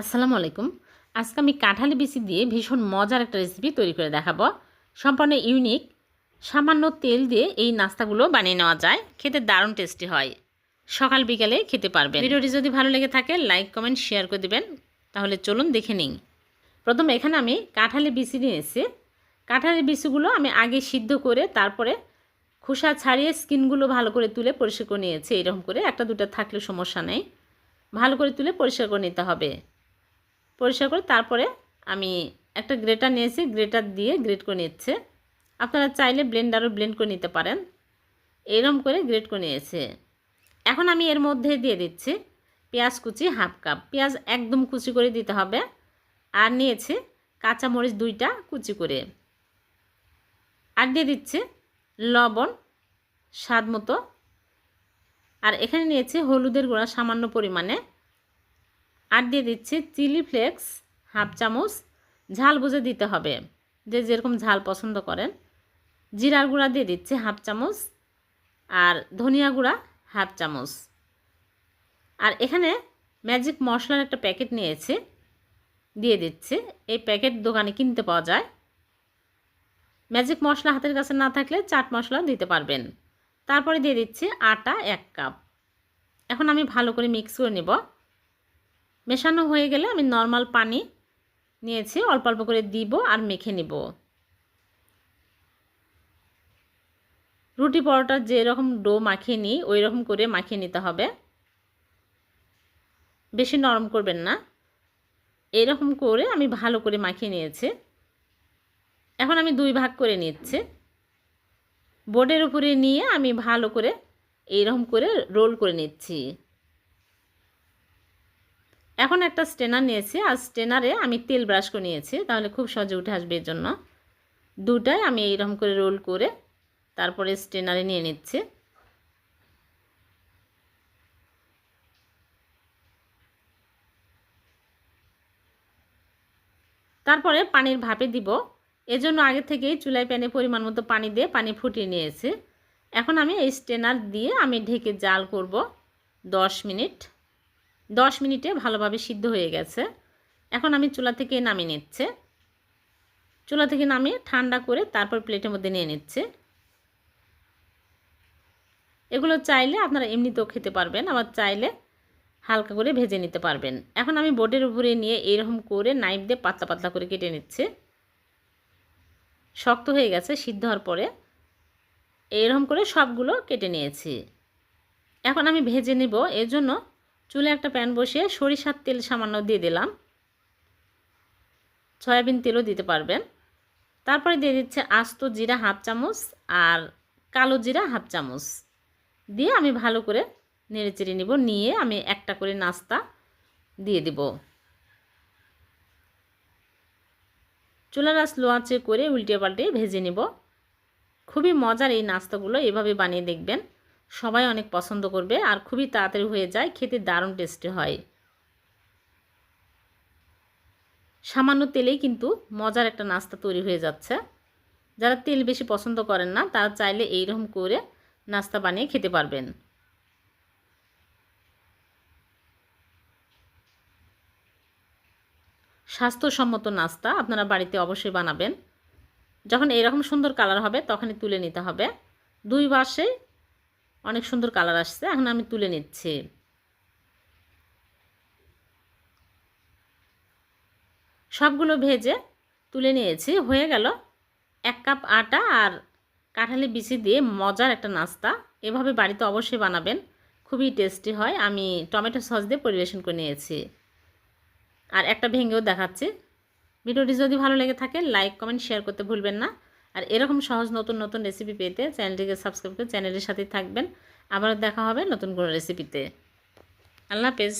আসসালামু আলাইকুম। আজকে আমি কাঁঠালি বিচি দিয়ে ভীষণ মজার একটা রেসিপি তৈরি করে দেখাবো। সম্পূর্ণ ইউনিক সামান্য তেল দিয়ে এই নাস্তাগুলো বানিয়ে নেওয়া যায়। খেতে দারুণ টেস্টি হয়। সকাল বিকালে খেতে পারবেন। ভিডিওটি যদি ভালো লেগে থাকে লাইক কমেন্ট শেয়ার করে দেবেন। তাহলে চলুন দেখে নিন প্রথম এখানে আমি কাঁঠালি বিচি নিয়েছি। কাঁঠালি বিচিগুলো আমি আগে সিদ্ধ করে তারপরে খোসা ছাড়িয়ে স্কিনগুলো ভালো করে তুলে পরিষ্কার করে নিয়েছি। এরকম করে একটা দুটো থাকলে সমস্যা নেই। ভালো করে তুলে পরিষ্কার করে নিতে হবে। পরিষ্কার করে তারপরে আমি একটা গ্রেটার নিয়েছি, গ্রেটার দিয়ে গ্রেট করে নিচ্ছে। আপনারা চাইলে ব্লেন্ডারও ব্লেন্ড করে নিতে পারেন। এরম করে গ্রেট করে নিয়েছে। এখন আমি এর মধ্যে দিয়ে দিচ্ছি পেঁয়াজ কুচি হাফ কাপ। পেঁয়াজ একদম কুচি করে দিতে হবে। আর নিয়েছি কাঁচামরিচ দুইটা কুচি করে। আর দিয়ে দিচ্ছি লবণ স্বাদ মতো। আর এখানে নিয়েছি হলুদের গুঁড়া সামান্য পরিমাণে। আর দিয়ে দিচ্ছি চিলি ফ্লেক্স, হাফ চামচ, ঝাল বুঝে দিতে হবে। যে যেরকম ঝাল পছন্দ করেন। জিরার গুঁড়া দিয়ে দিচ্ছি হাফ চামচ আর ধনিয়া গুঁড়া হাফ চামচ। আর এখানে ম্যাজিক মশলার একটা প্যাকেট নিয়েছি। দিয়ে দিচ্ছি। এই প্যাকেট দোকানে কিনতে পাওয়া যায়। ম্যাজিক মশলা হাতের কাছে না থাকলে চাট মশলা দিতে পারবেন। তারপরে দিয়ে দিচ্ছি আটা এক কাপ। এখন আমি ভালো করে মিক্স করে নেব। মেশানো হয়ে গেলে আমি নর্মাল পানি নিয়েছি, অল্প অল্প করে দিব আর মেখে নিব। রুটি পরোটা যেরকম ডো মাখিয়ে নিই ওই রকম করে মাখিয়ে নিতে হবে। বেশি নরম করবেন না। এরকম করে আমি ভালো করে মাখিয়ে নিয়েছি। এখন আমি দুই ভাগ করে নিচ্ছি। বোর্ডের উপরে নিয়ে আমি ভালো করে এইরকম করে রোল করে নিচ্ছি। এখন একটা স্টেনার নিয়েছি, আর স্টেনারে আমি তেল ব্রাশ করে নিয়েছি, তাহলে খুব সহজে উঠে আসবে এর জন্য। দুটাই আমি এইরকম করে রোল করে তারপরে স্টেনারে নিয়ে নিচ্ছি। তারপরে পানির ভাপে দিব। এজন্য আগে থেকেই চুলাই প্যানে পরিমাণ মতো পানি দিয়ে পানি ফুটিয়ে নিয়েছি। এখন আমি এই স্টেনার দিয়ে আমি ঢেকে জাল করব দশ মিনিট। দশ মিনিটে ভালোভাবে সিদ্ধ হয়ে গেছে। এখন আমি চুলা থেকে নামিয়ে নিচ্ছে। চুলা থেকে নামিয়ে ঠান্ডা করে তারপর প্লেটের মধ্যে নিয়ে নিচ্ছে। এগুলো চাইলে আপনারা এমনিতেও খেতে পারবেন, আবার চাইলে হালকা করে ভেজে নিতে পারবেন। এখন আমি বোর্ডের উপরে নিয়ে এরকম করে নাইফ দিয়ে পাতলা পাতলা করে কেটে নিচ্ছে। শক্ত হয়ে গেছে সিদ্ধ হওয়ার পরে। এরকম করে সবগুলো কেটে নিয়েছি। এখন আমি ভেজে নেব। এর জন্য চুলে একটা প্যান বসিয়ে সরিষার তেল সামান্য দিয়ে দিলাম। সয়াবিন তেলও দিতে পারবেন। তারপরে দিয়ে দিচ্ছে আস্ত জিরা হাফ চামচ আর কালো জিরা হাফ চামচ। দিয়ে আমি ভালো করে নেড়ে চেড়ে নিব, নিয়ে আমি একটা করে নাস্তা দিয়ে দিব। চুলার আঁচ লো আঁচে করে উল্টে পাল্টে ভেজে নেব। খুবই মজার এই নাস্তাগুলো, এভাবে বানিয়ে দেখবেন। সবাই অনেক পছন্দ করবে আর খুবই তাড়াতাড়ি হয়ে যায়, খেতে দারুণ টেস্টি হয়। সামান্য তেলেই কিন্তু মজার একটা নাস্তা তৈরি হয়ে যাচ্ছে। যারা তেল বেশি পছন্দ করেন না, তারা চাইলে এইরকম করে নাস্তা বানিয়ে খেতে পারবেন। স্বাস্থ্যসম্মত নাস্তা আপনারা বাড়িতে অবশ্যই বানাবেন। যখন এরকম সুন্দর কালার হবে, তখনই তুলে নিতে হবে। দুই পাশে অনেক সুন্দর কালার আসছে। এখন আমি তুলে নিচ্ছি। সবগুলো ভেজে তুলে নিয়েছি। হয়ে গেল এক কাপ আটা আর কাঁঠালি বিচি দিয়ে মজার একটা নাস্তা। এভাবে বাড়িতে অবশ্যই বানাবেন। খুবই টেস্টি হয়। আমি টমেটো সস দিয়ে পরিবেশন করে নিয়েছি। আর একটা ভেঙেও দেখাচ্ছি। ভিডিওটি যদি ভালো লেগে থাকে, লাইক, কমেন্ট, শেয়ার করতে ভুলবেন না। আর এরকম সহজ নতুন নতুন রেসিপি পেতে চ্যানেলটিকে সাবস্ক্রাইব করে চ্যানেলের সাথে থাকবেন। আবার দেখা হবে নতুন কোনো রেসিপিতে আল্লাহ হাফেজ।